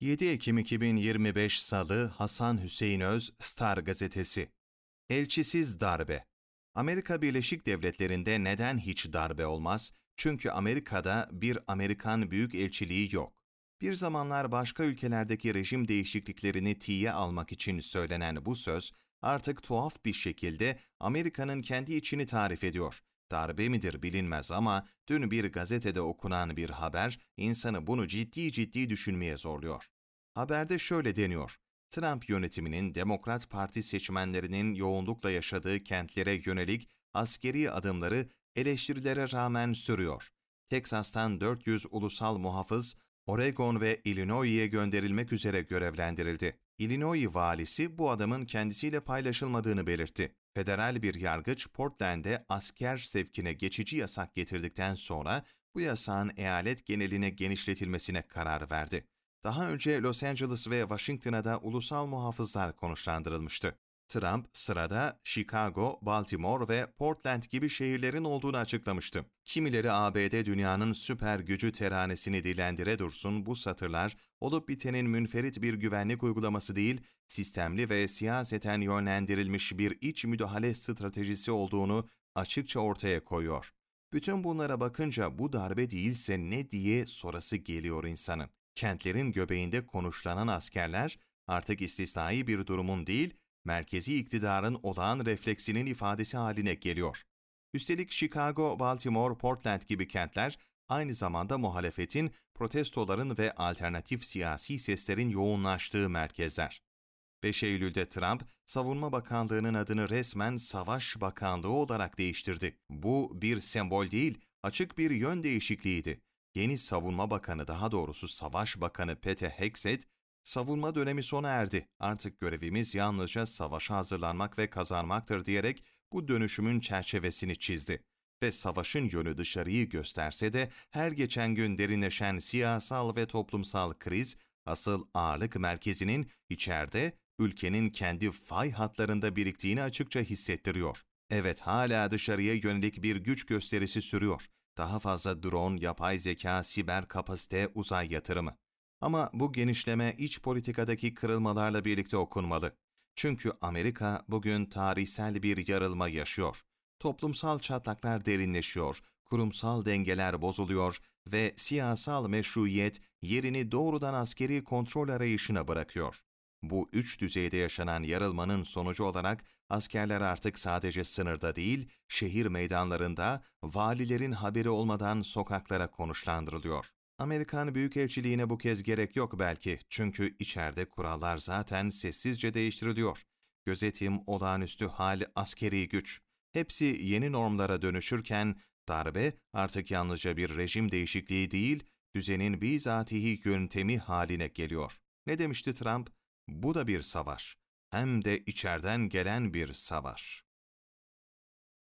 7 Ekim 2025 Salı Hasan Hüseyin Öz Star Gazetesi Elçisiz darbe Amerika Birleşik Devletleri'nde neden hiç darbe olmaz? Çünkü Amerika'da bir Amerikan büyükelçiliği yok. Bir zamanlar başka ülkelerdeki rejim değişikliklerini tiye almak için söylenen bu söz, artık tuhaf bir şekilde Amerika'nın kendi içini tarif ediyor. Darbe midir bilinmez ama dün bir gazetede okunan bir haber insanı bunu ciddi ciddi düşünmeye zorluyor. Haberde şöyle deniyor. Trump yönetiminin Demokrat Parti seçmenlerinin yoğunlukla yaşadığı kentlere yönelik askeri adımları eleştirilere rağmen sürüyor. Teksas'tan 400 ulusal muhafız Oregon ve Illinois'e gönderilmek üzere görevlendirildi. Illinois valisi bu adamın kendisiyle paylaşılmadığını belirtti. Federal bir yargıç Portland'e asker sevkine geçici yasak getirdikten sonra bu yasağın eyalet geneline genişletilmesine karar verdi. Daha önce Los Angeles ve Washington'a da ulusal muhafızlar konuşlandırılmıştı. Trump sırada Chicago, Baltimore ve Portland gibi şehirlerin olduğunu açıklamıştı. Kimileri ABD dünyanın süper gücü teranesini dilendire dursun bu satırlar olup bitenin münferit bir güvenlik uygulaması değil, sistemli ve siyaseten yönlendirilmiş bir iç müdahale stratejisi olduğunu açıkça ortaya koyuyor. Bütün bunlara bakınca bu darbe değilse ne diye sorası geliyor insanın. Kentlerin göbeğinde konuşlanan askerler artık istisnai bir durumun değil, merkezi iktidarın olağan refleksinin ifadesi haline geliyor. Üstelik Chicago, Baltimore, Portland gibi kentler aynı zamanda muhalefetin, protestoların ve alternatif siyasi seslerin yoğunlaştığı merkezler. 5 Eylül'de Trump, Savunma Bakanlığı'nın adını resmen Savaş Bakanlığı olarak değiştirdi. Bu bir sembol değil, açık bir yön değişikliğiydi. Yeni Savunma Bakanı daha doğrusu Savaş Bakanı Pete Hegseth, savunma dönemi sona erdi. Artık görevimiz yalnızca savaşa hazırlanmak ve kazanmaktır diyerek bu dönüşümün çerçevesini çizdi. Ve savaşın yönü dışarıyı gösterse de her geçen gün derinleşen siyasal ve toplumsal kriz, asıl ağırlık merkezinin içeride ülkenin kendi fay hatlarında biriktiğini açıkça hissettiriyor. Evet hala dışarıya yönelik bir güç gösterisi sürüyor. Daha fazla drone, yapay zeka, siber kapasite, uzay yatırımı. Ama bu genişleme iç politikadaki kırılmalarla birlikte okunmalı. Çünkü Amerika bugün tarihsel bir yarılma yaşıyor. Toplumsal çatlaklar derinleşiyor, kurumsal dengeler bozuluyor ve siyasal meşruiyet yerini doğrudan askeri kontrol arayışına bırakıyor. Bu üç düzeyde yaşanan yarılmanın sonucu olarak askerler artık sadece sınırda değil, şehir meydanlarında valilerin haberi olmadan sokaklara konuşlandırılıyor. Amerikan Büyükelçiliğine bu kez gerek yok belki çünkü içeride kurallar zaten sessizce değiştiriliyor. Gözetim, olağanüstü hal, askeri güç. Hepsi yeni normlara dönüşürken darbe artık yalnızca bir rejim değişikliği değil, düzenin bizatihi yöntemi haline geliyor. Ne demişti Trump? Bu da bir savaş. Hem de içeriden gelen bir savaş.